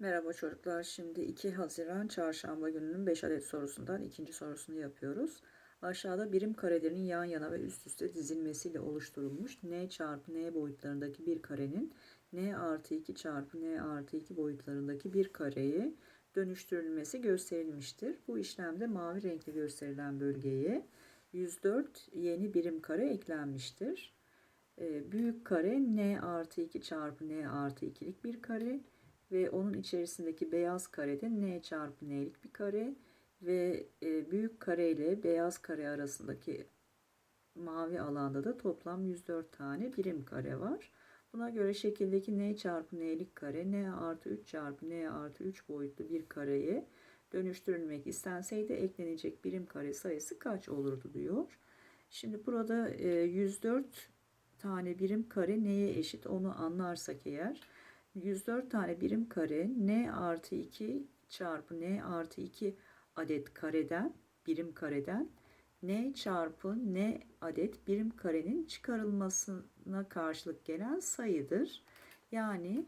Merhaba çocuklar. Şimdi 2 Haziran Çarşamba gününün 5 adet sorusundan ikinci sorusunu yapıyoruz. Aşağıda birim karelerin yan yana ve üst üste dizilmesiyle oluşturulmuş n çarpı n boyutlarındaki bir karenin n artı 2 çarpı n artı 2 boyutlarındaki bir kareye dönüştürülmesi gösterilmiştir. Bu işlemde mavi renkle gösterilen bölgeye 104 yeni birim kare eklenmiştir. Ee, Büyük kare n artı 2 çarpı n artı 2'lik bir kare ve onun içerisindeki beyaz karede n çarpı n'lik bir kare ve e, büyük kare ile beyaz kare arasındaki mavi alanda da toplam 104 tane birim kare var. Buna göre şekildeki n çarpı n'lik kare n artı 3 çarpı n artı 3 boyutlu bir kareye dönüştürülmek istenseydi eklenecek birim kare sayısı kaç olurdu diyor. Şimdi burada e, 104 tane birim kare neye eşit onu anlarsak eğer 104 tane birim kare n artı 2 çarpı n artı 2 adet kareden birim kareden n çarpı n adet birim karenin çıkarılmasına karşılık gelen sayıdır. Yani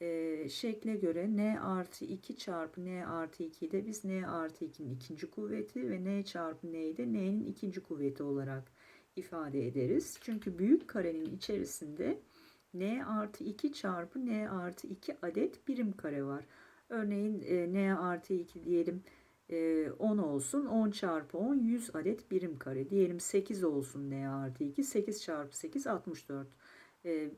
e, şekle göre n artı 2 çarpı n artı 2'yi de biz n artı 2'nin ikinci kuvveti ve n çarpı n'yi de n'nin ikinci kuvveti olarak ifade ederiz. Çünkü büyük karenin içerisinde n artı 2 çarpı n artı 2 adet birim kare var. Örneğin e, n artı 2 diyelim e, 10 olsun. 10 çarpı 10 100 adet birim kare. Diyelim 8 olsun n artı 2. 8 çarpı 8 64. E,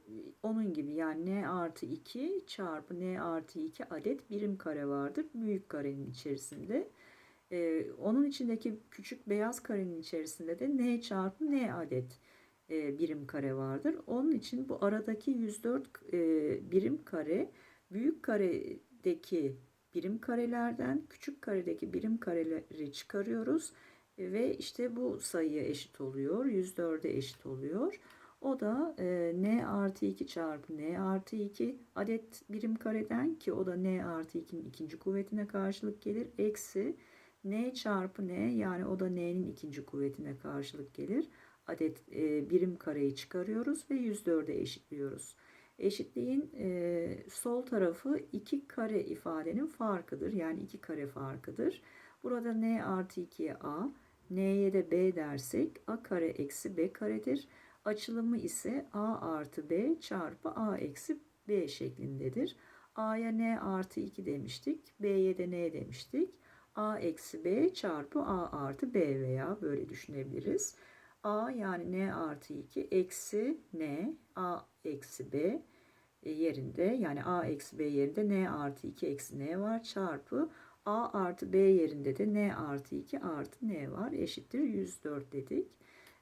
onun gibi yani n artı 2 çarpı n artı 2 adet birim kare vardır. Büyük karenin içerisinde. E, onun içindeki küçük beyaz karenin içerisinde de n çarpı n adet e, birim kare vardır. Onun için bu aradaki 104 e, birim kare büyük karedeki birim karelerden küçük karedeki birim kareleri çıkarıyoruz ve işte bu sayıya eşit oluyor. 104'e eşit oluyor. O da e, n artı 2 çarpı n artı 2 adet birim kareden ki o da n artı 2'nin ikinci kuvvetine karşılık gelir. Eksi n çarpı n yani o da n'nin ikinci kuvvetine karşılık gelir adet e, birim kareyi çıkarıyoruz ve 104'e eşitliyoruz. Eşitliğin e, sol tarafı iki kare ifadenin farkıdır. Yani iki kare farkıdır. Burada n artı 2'ye a, n'ye de b dersek a kare eksi b karedir. Açılımı ise a artı b çarpı a eksi b şeklindedir. a'ya n artı 2 demiştik. b'ye de n demiştik. a eksi b çarpı a artı b veya böyle düşünebiliriz a yani n artı 2 eksi n a eksi b yerinde. Yani a eksi b yerinde n artı 2 eksi n var çarpı a artı b yerinde de n artı 2 artı n var. Eşittir 104 dedik.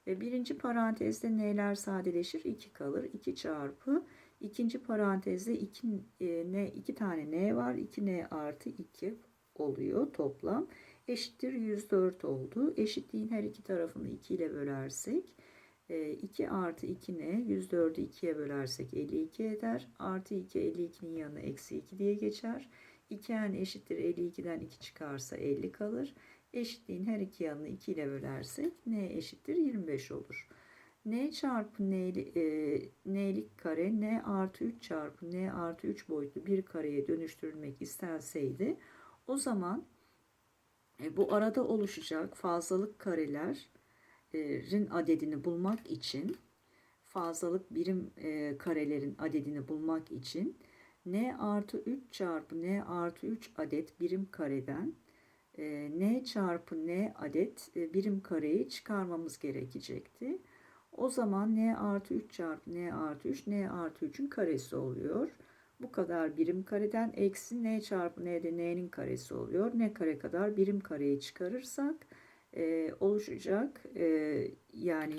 Ve birinci parantezde n'ler sadeleşir? 2 kalır. 2 çarpı ikinci parantezde 2 e, n 2 tane n var. 2 n artı 2 oluyor toplam eşittir 104 oldu. Eşitliğin her iki tarafını 2 ile bölersek 2 e, artı 2 ne? 104'ü 2'ye bölersek 52 eder. Artı 2 52'nin yanına eksi 2 diye geçer. 2n eşittir 52'den 2 çıkarsa 50 kalır. Eşitliğin her iki yanını 2 ile bölersek n eşittir 25 olur. n çarpı n'li, e, n'lik kare n artı 3 çarpı n artı 3 boyutlu bir kareye dönüştürülmek istenseydi o zaman bu arada oluşacak fazlalık karelerin adedini bulmak için fazlalık birim e, karelerin adedini bulmak için n artı 3 çarpı n artı 3 adet birim kareden e, n çarpı n adet birim kareyi çıkarmamız gerekecekti. O zaman n artı 3 çarpı n artı 3 n artı 3'ün karesi oluyor. Bu kadar birim kareden eksi n çarpı n de n'nin karesi oluyor. n kare kadar birim kareyi çıkarırsak e, oluşacak e, yani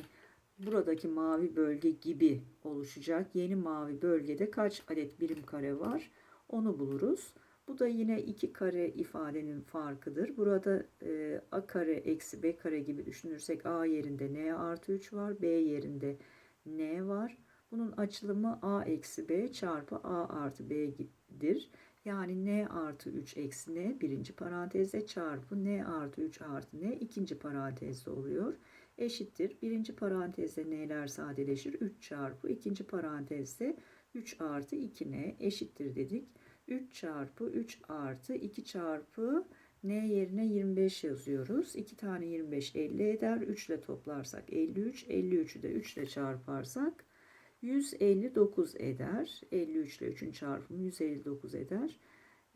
buradaki mavi bölge gibi oluşacak yeni mavi bölgede kaç adet birim kare var onu buluruz. Bu da yine iki kare ifadenin farkıdır. Burada e, a kare eksi b kare gibi düşünürsek a yerinde n artı 3 var b yerinde n var. Bunun açılımı a eksi b çarpı a artı b'dir. Yani n artı 3 eksi n birinci parantezde çarpı n artı 3 artı n ikinci parantezde oluyor. Eşittir. Birinci parantezde n'ler sadeleşir. 3 çarpı ikinci parantezde 3 artı 2n eşittir dedik. 3 çarpı 3 artı 2 çarpı n yerine 25 yazıyoruz. 2 tane 25 50 eder. 3 ile toplarsak 53. 53'ü de 3 ile çarparsak 159 eder. 53 ile 3'ün çarpımı 159 eder.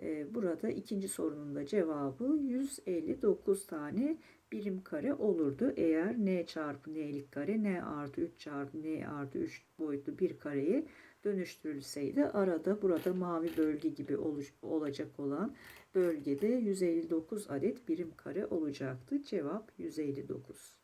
Ee, Burada ikinci sorunun da cevabı 159 tane birim kare olurdu. Eğer n çarpı n'lik kare n artı 3 çarpı n artı 3 boyutlu bir kareye dönüştürülseydi arada burada mavi bölge gibi olacak olan bölgede 159 adet birim kare olacaktı. Cevap 159.